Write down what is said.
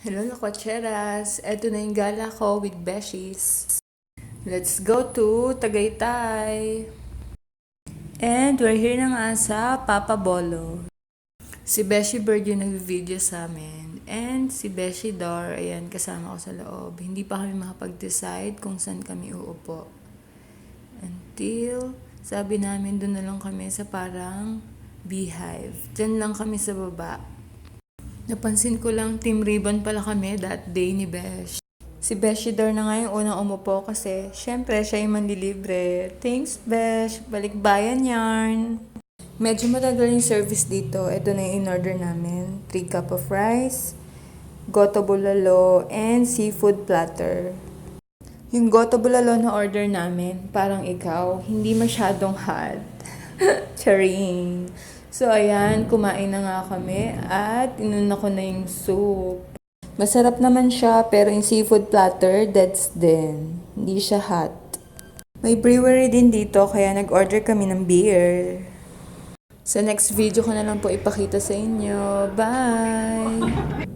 Hello, Lakwacheras! Eto na yung gala ko with Beshies. Let's go to Tagaytay! And we're here na nga sa Papa Bolo. Si Beshi Bird yung nag-video sa amin. And si Beshi Dor, ayan, kasama ko sa loob. Hindi pa kami makapag-decide kung saan kami uupo. Until, sabi namin, doon na lang kami sa parang beehive. Diyan lang kami sa baba. Napansin ko lang, Team Ribbon pala kami that day ni Besh. Si Beshidor na nga yung unang umupo kasi syempre siya yung manlilibre. Thanks, Besh. Balik bayan yarn. Medyo matagal yung service dito. Ito na yung in-order namin. 3 cup of rice, goto bulalo, and seafood platter. Yung goto bulalo na order namin, parang ikaw, hindi masyadong hot. Charing. So, ayan, kumain na nga kami at inuna ko na yung soup. Masarap naman siya, pero yung seafood platter, that's din. Hindi siya hot. May brewery din dito, kaya nag-order kami ng beer. Sa next video ko na lang po ipakita sa inyo. Bye!